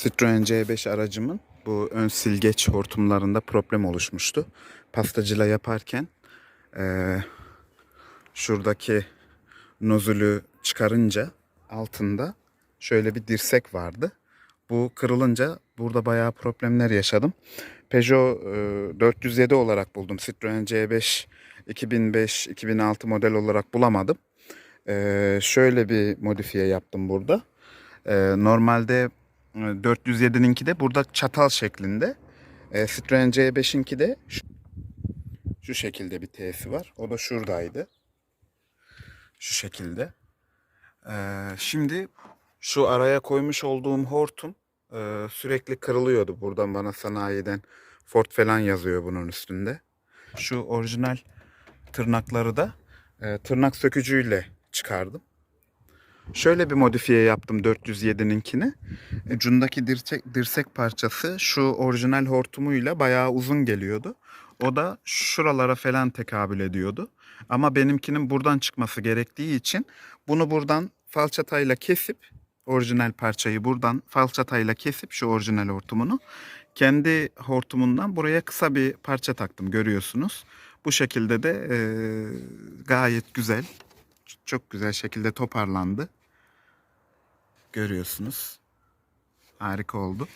Citroen C5 aracımın bu ön silgeç hortumlarında problem oluşmuştu. Pastacıyla yaparken eee, şuradaki nozülü çıkarınca altında şöyle bir dirsek vardı. Bu kırılınca burada bayağı problemler yaşadım. Peugeot eee, 407 olarak buldum. Citroen C5 2005-2006 model olarak bulamadım. Eee, şöyle bir modifiye yaptım burada. Eee, normalde e, 407'ninki de burada çatal şeklinde. E, Citroen C5'inki de şu, şu şekilde bir T'si var. O da şuradaydı. Şu şekilde. E, şimdi şu araya koymuş olduğum hortum e, sürekli kırılıyordu. Buradan bana sanayiden Ford falan yazıyor bunun üstünde. Şu orijinal tırnakları da e, tırnak sökücüyle çıkardım. Şöyle bir modifiye yaptım 407'ninkini. Ucundaki dirsek, dirsek parçası şu orijinal hortumuyla bayağı uzun geliyordu. O da şuralara falan tekabül ediyordu. Ama benimkinin buradan çıkması gerektiği için bunu buradan falçatayla kesip orijinal parçayı buradan falçatayla kesip şu orijinal hortumunu kendi hortumundan buraya kısa bir parça taktım görüyorsunuz. Bu şekilde de eee, gayet güzel çok güzel şekilde toparlandı. Görüyorsunuz. Harika oldu.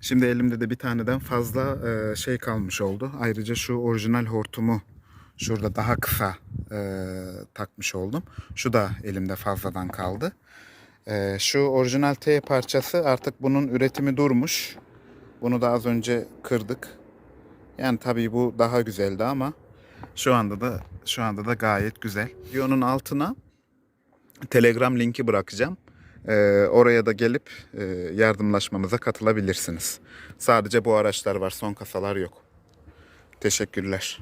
Şimdi elimde de bir taneden fazla e, şey kalmış oldu. Ayrıca şu orijinal hortumu şurada daha kısa e, takmış oldum. Şu da elimde fazladan kaldı. E, şu orijinal T parçası artık bunun üretimi durmuş. Bunu da az önce kırdık. Yani tabii bu daha güzeldi ama şu anda da şu anda da gayet güzel. Videonun altına Telegram linki bırakacağım. Ee, oraya da gelip e, yardımlaşmamıza katılabilirsiniz. Sadece bu araçlar var, son kasalar yok. Teşekkürler.